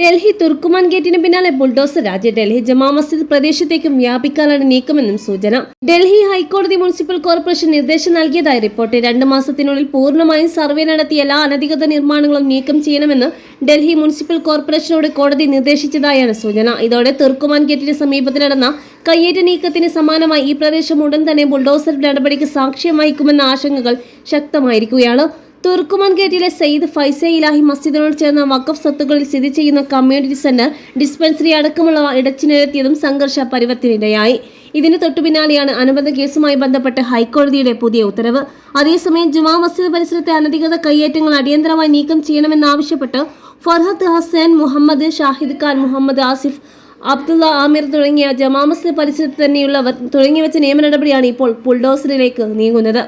ഡൽഹി തുർക്കുമാൻ ഗേറ്റിന് പിന്നാലെ ബുൾഡോസർ രാജ്യ ഡൽഹി ജമാ മസ്ജിദ് പ്രദേശത്തേക്കും വ്യാപിക്കാനാണ് നീക്കമെന്നും സൂചന. ഡൽഹി ഹൈക്കോടതി മുനിസിപ്പൽ കോർപ്പറേഷൻ നിർദ്ദേശം നൽകിയതായി റിപ്പോർട്ട്. രണ്ട് മാസത്തിനുള്ളിൽ പൂർണമായും സർവേ നടത്തി എല്ലാ അനധികൃത നിർമ്മാണങ്ങളും നീക്കം ചെയ്യണമെന്ന് ഡൽഹി മുനിസിപ്പൽ കോർപ്പറേഷനോട് കോടതി നിർദ്ദേശിച്ചതായാണ് സൂചന. ഇതോടെ തുർക്കുമാൻ ഗേറ്റിന് സമീപത്ത് നടന്ന കയ്യേറ്റ നീക്കത്തിന് സമാനമായി ഈ പ്രദേശം ഉടൻ തന്നെ ബുൾഡോസർ നടപടിക്ക് സാക്ഷ്യം വഹിക്കുമെന്ന ആശങ്കകൾ ശക്തമായിരിക്കുകയാണ്. തുർക്കുമാൻ ഗേറ്റിലെ സയ്യിദ് ഫൈസ ഇലാഹി മസ്ജിദിനോട് ചേർന്ന വഖഫ് സ്വത്തുക്കളിൽ സ്ഥിതി ചെയ്യുന്ന കമ്മ്യൂണിറ്റി സെന്റർ ഡിസ്പെൻസറി അടക്കമുള്ളവ ഇടച്ചിനിരത്തിയതും സംഘർഷ പരുവത്തിനിടയായി ഇതിന് തൊട്ടുപിന്നാലെയാണ് അനുബന്ധ കേസുമായി ബന്ധപ്പെട്ട് ഹൈക്കോടതിയുടെ പുതിയ ഉത്തരവ്. അതേസമയം ജുമാ മസ്ജിദ് പരിസരത്തെ അനധികൃത കയ്യേറ്റങ്ങൾ അടിയന്തരമായി നീക്കം ചെയ്യണമെന്നാവശ്യപ്പെട്ട് ഫർഹത്ത് ഹസൻ മുഹമ്മദ് ഷാഹിദ് ഖാൻ മുഹമ്മദ് ആസിഫ് അബ്ദുള്ള ആമിർ തുടങ്ങിയ ജമാ മസ്ജിദ് പരിസരത്ത് തന്നെയുള്ളവർ തുടങ്ങിവെച്ച നിയമ നടപടിയാണ് ഇപ്പോൾ ബുൾഡോസറിലേക്ക് നീങ്ങുന്നത്.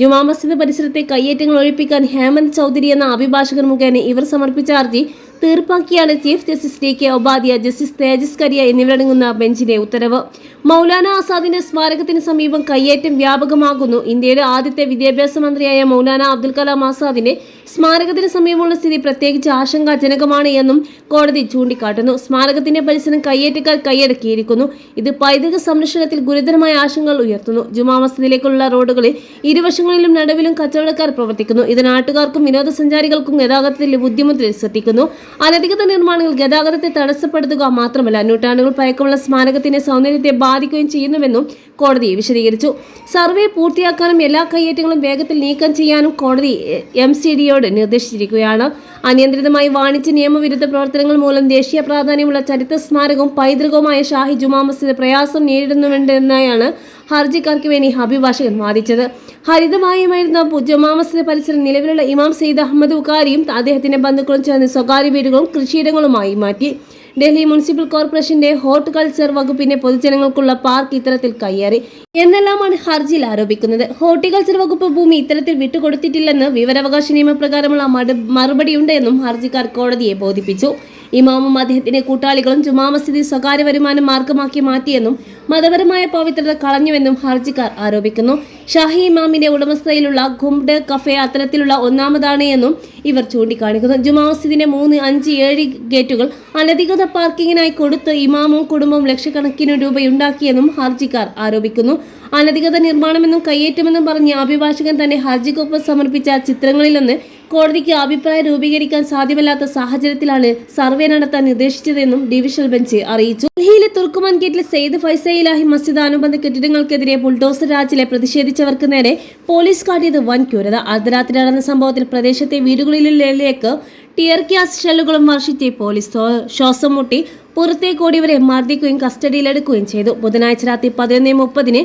ജുമാ മസ്ജിദ് പരിസരത്തെ കയ്യേറ്റങ്ങൾ ഒഴിപ്പിക്കാൻ ഹേമന്ത് ചൗധരി എന്ന അഭിഭാഷകൻ മുഖേന ഇവർ സമർപ്പിച്ച ഹർജി തീർപ്പാക്കിയാണ് chief justice D K Upadhyaya justice Tejas Karia എന്നിവരടങ്ങുന്ന ബെഞ്ചിന്റെ ഉത്തരവ്. മൗലാന ആസാദിന്റെ സ്മാരകത്തിന് സമീപം കയ്യേറ്റം വ്യാപകമാകുന്നു. ഇന്ത്യയുടെ ആദ്യത്തെ വിദ്യാഭ്യാസ മന്ത്രിയായ മൗലാന അബ്ദുൽ കലാം ആസാദിന്റെ സ്മാരകത്തിന് സമീപമുള്ള സ്ഥിതി പ്രത്യേകിച്ച് ആശങ്കാജനകമാണ് എന്നും കോടതി ചൂണ്ടിക്കാട്ടുന്നു. സ്മാരകത്തിന്റെ പരിസരം കയ്യേറ്റക്കാർ കൈയടക്കിയിരിക്കുന്നു. ഇത് പൈതൃക സംരക്ഷണത്തിൽ ഗുരുതരമായ ആശങ്കകൾ ഉയർത്തുന്നു. ജുമാ മസ്ജിദിലേക്കുള്ള റോഡുകളിൽ ഇരുവശങ്ങളിലും നടുവിലും കച്ചവടക്കാർ പ്രവർത്തിക്കുന്നു. ഇത് നാട്ടുകാർക്കും വിനോദസഞ്ചാരികൾക്കും ഗതാഗതത്തിൽ ബുദ്ധിമുട്ടിൽ സൃഷ്ടിക്കുന്നു. അനധികൃത നിർമ്മാണങ്ങൾ ഗതാഗതത്തെ തടസ്സപ്പെടുത്തുക മാത്രമല്ല നൂറ്റാണ്ടുകൾ പഴക്കമുള്ള സ്മാരകത്തിന്റെ സൗന്ദര്യത്തെ ബാധിക്കുകയും ചെയ്യുന്നുവെന്നും കോടതി വിശദീകരിച്ചു. സർവേ പൂർത്തിയാക്കാനും എല്ലാ കയ്യേറ്റങ്ങളും വേഗത്തിൽ നീക്കം ചെയ്യാനും കോടതി എം സി ഡിയോട് നിർദ്ദേശിച്ചിരിക്കുകയാണ്. അനിയന്ത്രിതമായി വാണിജ്യ നിയമവിരുദ്ധ പ്രവർത്തനങ്ങൾ മൂലം ദേശീയ പ്രാധാന്യമുള്ള ചരിത്ര സ്മാരകവും പൈതൃകവുമായ ഷാഹി ജുമാ മസ്ജിദ് പ്രയാസം നേരിടുന്നുണ്ടെന്നായാണ് ഹർജിക്കാർക്ക് വേണ്ടി അഭിഭാഷകൻ വാദിച്ചത്. ഹരിതമായുമായിരുന്ന ജുമാ മസ്ജിദ് പരിസരം നിലവിലുള്ള ഇമാം സെയ്ദ് അഹമ്മദ് ഉക്കാരിയും അദ്ദേഹത്തിന്റെ ബന്ധുക്കളും ചേർന്ന് സ്വകാര്യ വീടുകളും കൃഷിയിടങ്ങളുമായി മാറ്റി. ഡൽഹി മുനിസിപ്പൽ കോർപ്പറേഷന്റെ ഹോർട്ടിക്കൾച്ചർ വകുപ്പിന്റെ പൊതുജനങ്ങൾക്കുള്ള പാർക്ക് ഇത്തരത്തിൽ കയ്യേറി. എന്നെല്ലാമാണ് ഹർജിയിൽ ആരോപിക്കുന്നത്. ഹോർട്ടികൾച്ചർ വകുപ്പ് ഭൂമി ഇത്തരത്തിൽ വിട്ടുകൊടുത്തിട്ടില്ലെന്ന് വിവരാവകാശ നിയമപ്രകാരമുള്ള മറുപടിയുണ്ടെന്നും ഹർജിക്കാർ കോടതിയെ ബോധിപ്പിച്ചു. ഇമാമും അദ്ദേഹത്തിന്റെ കൂട്ടാളികളും ജുമാ സ്വകാര്യ വരുമാനം മാർഗമാക്കി മാറ്റിയെന്നും മതപരമായ പവിത്രത കളഞ്ഞുവെന്നും ഹർജിക്കാർ ആരോപിക്കുന്നു. ഷാഹി ഇമാമിന്റെ ഉടമസ്ഥതയിലുള്ള ഗുംഡ് കഫേ അത്തരത്തിലുള്ള ഒന്നാമതാണ് എന്നും ഇവർ ചൂണ്ടിക്കാണിക്കുന്നു. ജുമാ മസ്ജിദിന്റെ മൂന്ന് അഞ്ച് ഏഴ് ഗേറ്റുകൾ അനധികൃത പാർക്കിങ്ങിനായി കൊടുത്ത് ഇമാമും കുടുംബവും ലക്ഷക്കണക്കിന് രൂപയുണ്ടാക്കിയെന്നും ഹർജിക്കാർ ആരോപിക്കുന്നു. അനധികൃത നിർമ്മാണമെന്നും കയ്യേറ്റമെന്നും പറഞ്ഞ് അഭിഭാഷകൻ തന്നെ ഹർജിക്കൊപ്പം സമർപ്പിച്ച ചിത്രങ്ങളിലൊന്ന് കോടതിക്ക് അഭിപ്രായം രൂപീകരിക്കാൻ സാധ്യമല്ലാത്ത സാഹചര്യത്തിലാണ് സർവേ നടത്താൻ നിർദ്ദേശിച്ചതെന്നും ഡിവിഷണൽ ബെഞ്ച് അറിയിച്ചു. ഡൽഹിയിലെ തുർക്കുമൻ ഗേറ്റിലെ സെയ്ദ് ഫൈസ ഇലാഹി മസ്ജിദ് അനുബന്ധ കെട്ടിടങ്ങൾക്കെതിരെ ബുൾഡോസർ രാജിലെ പ്രതിഷേധിച്ചവർക്ക് നേരെ പോലീസ് കാട്ടിയത് വൻ ക്യൂരത അർദ്ധരാത്രി നടന്ന സംഭവത്തിൽ പ്രദേശത്തെ വീടുകളിലേക്ക് ടിയർ ഗ്യാസ് ഷെല്ലുകളും വർഷിച്ച് പോലീസ് ശ്വാ- ശ്വാസം മുട്ടി പുറത്തേക്കോടിയവരെ മർദ്ദിക്കുകയും കസ്റ്റഡിയിലെടുക്കുകയും ചെയ്തു. ബുധനാഴ്ച രാത്രി പതിനൊന്ന് മുപ്പതിന്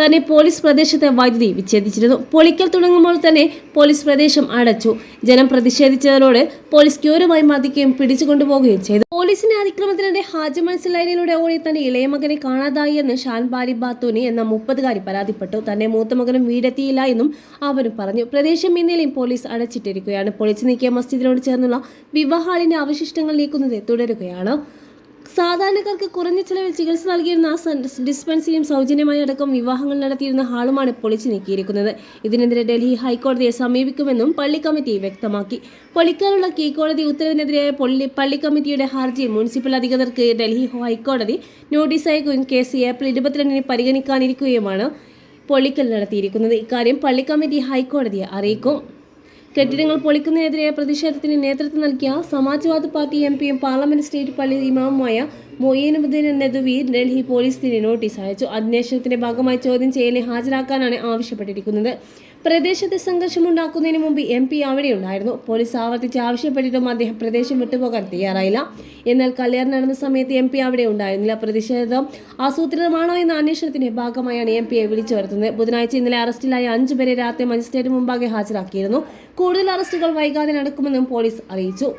തന്നെ പോലീസ് പ്രദേശത്തെ വൈദ്യുതി വിച്ഛേദിച്ചിരുന്നു. പൊളിക്കൽ തുടങ്ങുമ്പോൾ തന്നെ പോലീസ് പ്രദേശം അടച്ചു. ജനം പ്രതിഷേധിച്ചതിനോട് പോലീസ് ക്യൂരമായി മതിക്കുകയും പിടിച്ചുകൊണ്ടുപോവുകയും ചെയ്തു. പോലീസിന്റെ അതിക്രമത്തിനിടെ ഹാജി മനസ്സിലായതിലൂടെ ഓടി തന്റെ ഇളയ മകനെ കാണാതായി എന്ന് ഷാൻ ബാരി ബാത്തൂനി എന്ന മുപ്പതുകാരി പരാതിപ്പെട്ടു. തന്നെ മൂത്ത മകനും വീടെത്തിയില്ല എന്നും അവരും പറഞ്ഞു. പ്രദേശം ഇന്നലെയും പോലീസ് അടച്ചിട്ടിരിക്കുകയാണ്. പൊളിച്ചു നീക്കിയ മസ്ജിദിനോട് ചേർന്നുള്ള വിവാഹാളിന്റെ അവശിഷ്ടങ്ങൾ നീക്കുന്നത് തുടരുകയാണ്. സാധാരണക്കാർക്ക് കുറഞ്ഞ ചെലവിൽ ചികിത്സ നൽകിയിരുന്ന ആ ഡിസ്പെൻസറിയും സൗജന്യമായി അടക്കം വിവാഹങ്ങൾ നടത്തിയിരുന്ന ഹാളുമാണ് പൊളിച്ചു നീക്കിയിരിക്കുന്നത്. ഇതിനെതിരെ ഡൽഹി ഹൈക്കോടതിയെ സമീപിക്കുമെന്നും പള്ളി കമ്മിറ്റി വ്യക്തമാക്കി. പൊളിക്കാനുള്ള കീഴ്ക്കോടതി ഉത്തരവിനെതിരെ പള്ളി പള്ളി കമ്മിറ്റിയുടെ ഹർജി മുനിസിപ്പൽ അധികൃതർക്ക് ഡൽഹി ഹൈക്കോടതി നോട്ടീസ് അയക്കുകയും കേസ് ഏപ്രിൽ ഇരുപത്തിരണ്ടിന് പരിഗണിക്കാനിരിക്കുകയുമാണ് പൊളിക്കൽ നടത്തിയിരിക്കുന്നത്. ഇക്കാര്യം പള്ളി കമ്മിറ്റി ഹൈക്കോടതിയെ അറിയിക്കും. കെട്ടിടങ്ങൾ പൊളിക്കുന്നതിനെതിരെ പ്രതിഷേധത്തിന് നേതൃത്വം നൽകിയ സമാജ്വാദ് പാർട്ടി എം പിയും പാർലമെന്റ് സ്റ്റേറ്റ് പള്ളി ഇമാമുമായ മൊയ്യനുദ്ദീൻ നദ്വി ഡൽഹി പോലീസിന് നോട്ടീസ് അയച്ചു. അന്വേഷണത്തിന്റെ ഭാഗമായി ചോദ്യം ചെയ്യലിനെ ഹാജരാക്കാനാണ് ആവശ്യപ്പെട്ടിരിക്കുന്നത്. പ്രദേശത്തെ സംഘർഷമുണ്ടാക്കുന്നതിന് മുമ്പ് എം പി അവിടെയുണ്ടായിരുന്നു. പോലീസ് ആവർത്തിച്ച് ആവശ്യപ്പെട്ടിട്ടും അദ്ദേഹം പ്രദേശം വിട്ടുപോകാൻ തയ്യാറായില്ല. എന്നാൽ കല്യാണം നടന്ന സമയത്ത് എം പി അവിടെ ഉണ്ടായിരുന്നില്ല. പ്രതിഷേധം ആസൂത്രിതമാണോ എന്ന അന്വേഷണത്തിന്റെ ഭാഗമായാണ് എം പിയെ വിളിച്ചു വരുത്തുന്നത്. ബുധനാഴ്ച ഇന്നലെ അറസ്റ്റിലായ അഞ്ചു പേരെ രാത്രി മജിസ്ട്രേറ്റ് മുമ്പാകെ ഹാജരാക്കിയിരുന്നു. കൂടുതൽ അറസ്റ്റുകൾ വൈകാതെ നടക്കുമെന്നും പോലീസ് അറിയിച്ചു.